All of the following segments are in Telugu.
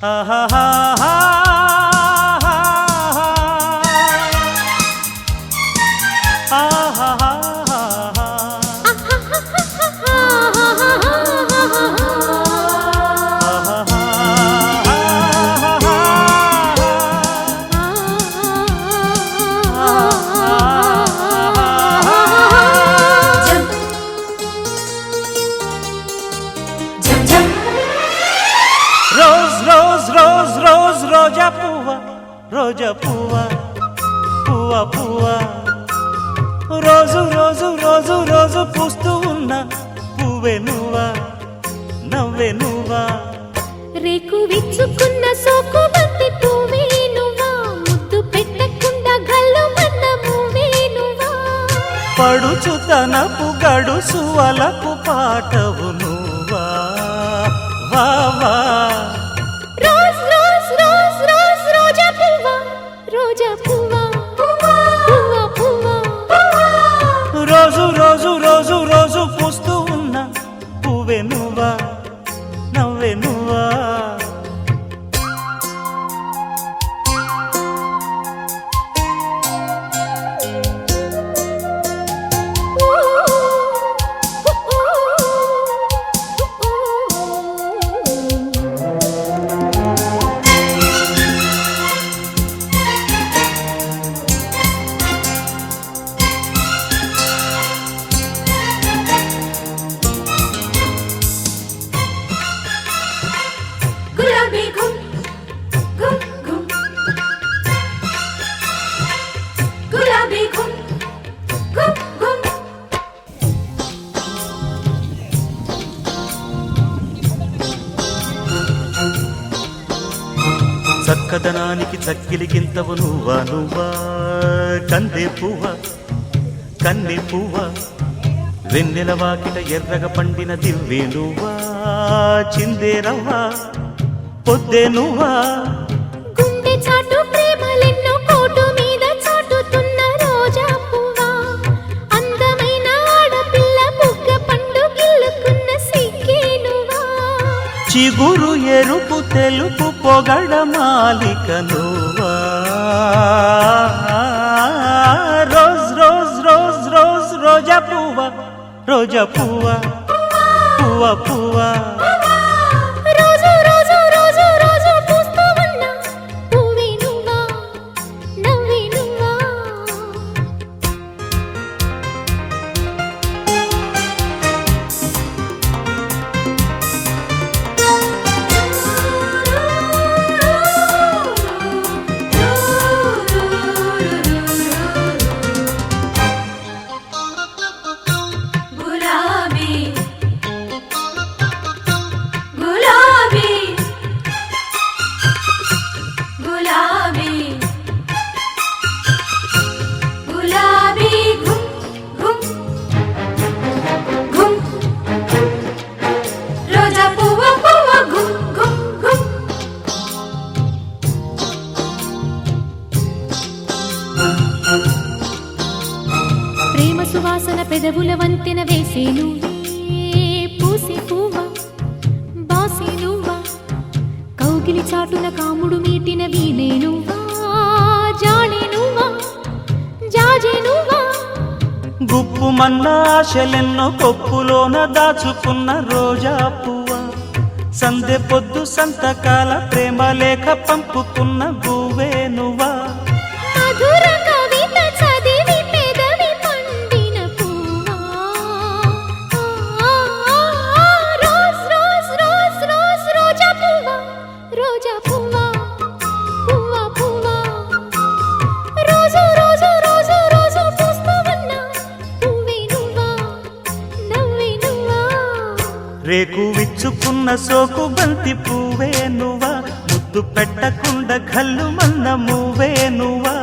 ha ha ha రోజా పువ్వ పువ్వ పువ్వ. రోజు రోజు రోజు రోజు పూస్తూ ఉన్న పువ్వే నువ్వా నవ్వే నువ్వా. రేకు విచ్చుకున్న సోకు బంతి పువ్వే నువ్వా ముద్దు పెట్టకుండా గల్లు మన్న మూవే నువ్వా. పడుచుతనపు గడుసు అలపు పాటవు నువ్వా. నవ్వే చక్కదనానికి చక్కిలికింతవు నువ్వా నువ్వా? కందే పువ్వ కన్నె పువ్వ? వెన్నెల వాకిట ఎర్రగ పండిన దివ్వే నువ్వా? చిందే రవ్వా? పొద్దే నువ్వా? గుండె చాటు ప్రేమలెన్నో కోటు మీద చాటుతున్న రోజా పువ్వా? అందమైన ఆడపిల్ల బుగ్గ పండు గిల్లుకున్న సిగ్గే నువ్వా? చిగురు ఎరుపు తెలుపు పొగడ మాలిక నువ్వా? రోజ్ రోజ్ రోజ్ రోజ్ రోజా పువ్వ రోజా పువ్వ పువ్వ పువ్వ. పెదవుల వంతెన వేసేను పూసి పూవ బాసి నువ్వా? కౌగిలి చాటున కాముడు మీటిన వీణేను నువ్వా? జాడే నువ్వా? జాజే నువ్వా? గుప్పు మన్నాశలెన్నో కొప్పులోన దాచుకున్న రోజా పువ్వ. సందె పొద్దు సంతకాల ప్రేమ లేఖ పంపుకున్న గువ్వే రేకు విచ్చుకున్న సోకు బంతి పువ్వే నువ్వా ముద్దు పెట్టకుండా కళ్ళు మన్న మువ్వే నువ్వా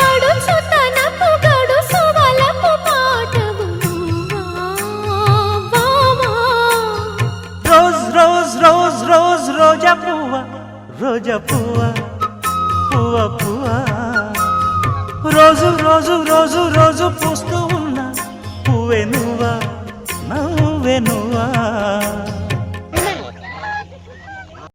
పడుచు తనపు గడుసు వలపు పాటవు నువ్వా? వావా రోజ్ రోజ్ రోజ్ రోజ్ రోజా పువ్వ రోజా పువ్వ పువ్వ పువ్వ. రోజు రోజు రోజు రోజు పూస్తూ ఉన్న పువ్వే నువ్వా నవ్వే నువ్వా